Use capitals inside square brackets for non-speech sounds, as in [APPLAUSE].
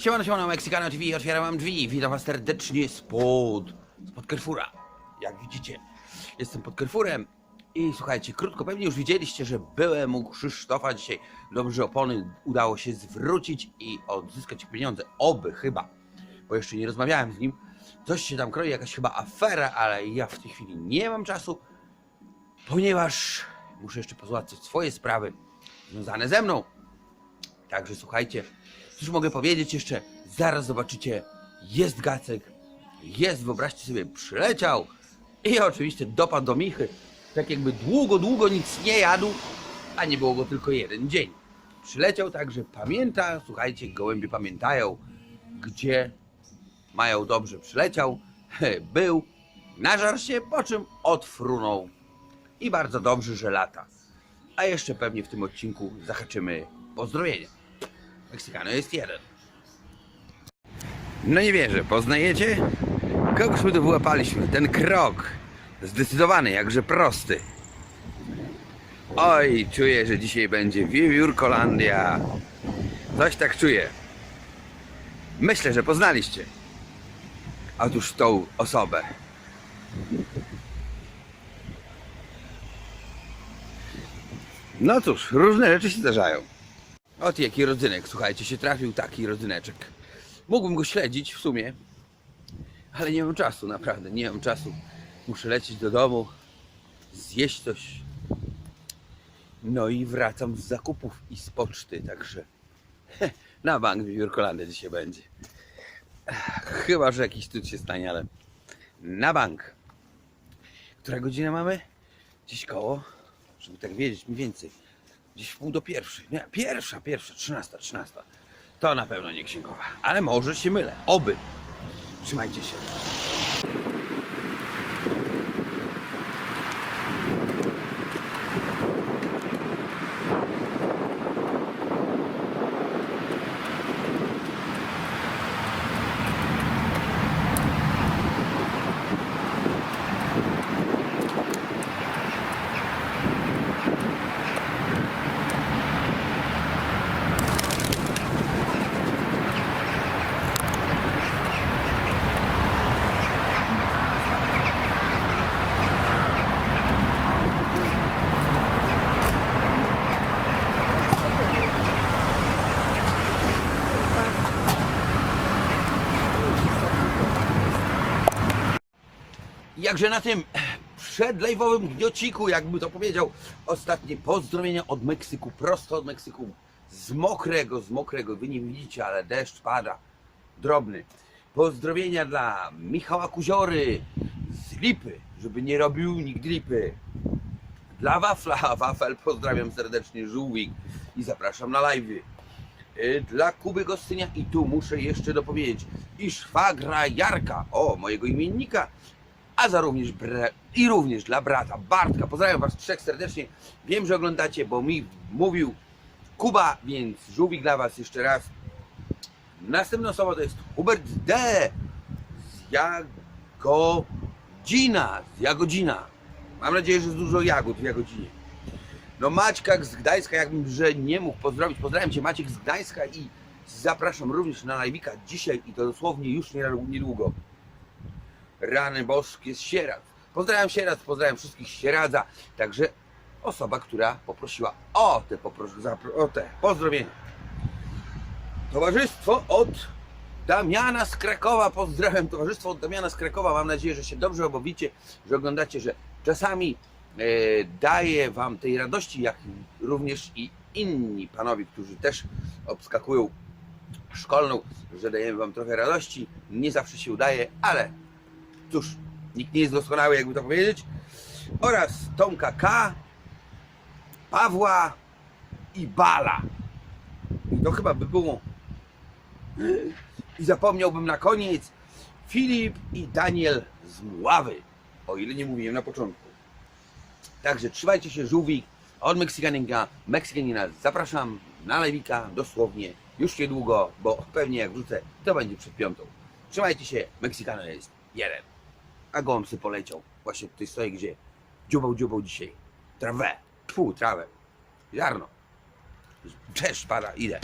Siemano, siemano, Meksykano TV, otwieram wam drzwi. Witam was serdecznie spod, spod Carrefoura. Jak widzicie, jestem pod Carrefourem i słuchajcie, krótko, pewnie już widzieliście, że byłem u Krzysztofa dzisiaj. Dobrze, opony udało się zwrócić i odzyskać pieniądze. Oby chyba, bo jeszcze nie rozmawiałem z nim. Coś się tam kroi, jakaś chyba afera, ale ja w tej chwili nie mam czasu, ponieważ muszę jeszcze pozałatwić swoje sprawy związane ze mną. Także słuchajcie, cóż mogę powiedzieć jeszcze? Zaraz zobaczycie, jest Gacek, jest, wyobraźcie sobie, przyleciał i oczywiście dopadł do Michy. Tak jakby długo, długo nic nie jadł, a nie było go tylko jeden dzień. Przyleciał także, pamięta, słuchajcie, gołębie pamiętają, gdzie mają dobrze. Przyleciał, [LAUGHS] był, nażarł się, po czym odfrunął i bardzo dobrze, że lata. A jeszcze pewnie w tym odcinku zahaczymy pozdrowienia. Meksykano jest jeden. No nie wierzę, poznajecie? Kogoś my tu wyłapaliśmy. Ten krok. Zdecydowany, jakże prosty. Oj, czuję, że dzisiaj będzie Wiewiórkolandia. Coś tak czuję. Myślę, że poznaliście. Otóż tą osobę. No cóż, różne rzeczy się zdarzają. Ot jaki rodzynek, słuchajcie, się trafił taki rodzyneczek. Mógłbym go śledzić w sumie, ale nie mam czasu, naprawdę, nie mam czasu. Muszę lecieć do domu, zjeść coś. No i wracam z zakupów i z poczty, także [LAUGHS] na bank Wiórkolandy dzisiaj będzie. Chyba, że jakiś cud się stanie, ale na bank. Która godzina mamy? Gdzieś koło, żeby tak wiedzieć mniej więcej. Gdzieś w pół do pierwszej. Nie, pierwsza, pierwsza, trzynasta, trzynasta. To na pewno nie księgowa. Ale może się mylę. Oby. Trzymajcie się. Jakże na tym przedlejwowym gniociku, jakby to powiedział, ostatnie pozdrowienia od Meksyku, prosto od Meksyku, z mokrego, z mokrego, wy nie widzicie, ale deszcz pada, drobny. Pozdrowienia dla Michała Kuziory z Lipy, żeby nie robił nigdy lipy. Dla Wafla, Wafel pozdrawiam serdecznie, żółwik i zapraszam na live'y. Y, Dla Kuby Gostynia i tu muszę jeszcze dopowiedzieć i szwagra Jarka, o mojego imiennika, a za również i również dla brata Bartka. Pozdrawiam Was trzech serdecznie. Wiem, że oglądacie, bo mi mówił Kuba, więc żółwik dla Was jeszcze raz. Następna osoba to jest Hubert D. z Jagodzina. Z Jagodzina. Mam nadzieję, że jest dużo jagód w Jagodzinie. No Maćka z Gdańska, jakbym że nie mógł pozdrowić. Pozdrawiam Cię Maciek z Gdańska i zapraszam również na live'ika dzisiaj i to dosłownie już nie- niedługo. Rany boskie z Sieradz. Pozdrawiam Sieradz, pozdrawiam wszystkich Sieradza. Także osoba, która poprosiła o te, zapro- o te pozdrowienia. Towarzystwo od Damiana z Krakowa. Pozdrawiam towarzystwo od Damiana z Krakowa. Mam nadzieję, że się dobrze obawicie, że oglądacie, że czasami e, daje Wam tej radości, jak również i inni panowie, którzy też obskakują szkolną, że dajemy Wam trochę radości. Nie zawsze się udaje, ale cóż, nikt nie jest doskonały, jakby to powiedzieć. Oraz Tomka K, Pawła i Bala. I to chyba by było. I zapomniałbym na koniec Filip i Daniel z Mławy, o ile nie mówiłem na początku. Także trzymajcie się, żółwik od Meksykaninga, Meksykanina. Zapraszam na lewika dosłownie już niedługo, bo pewnie jak wrzucę, to będzie przed piątą. Trzymajcie się, Meksykano jest jeden. A sobie poleciał. Właśnie tutaj stoi, gdzie dziubał, dziubał dzisiaj. Trawę. Fu, trawę. Ziarno. Deszcz pada, idę.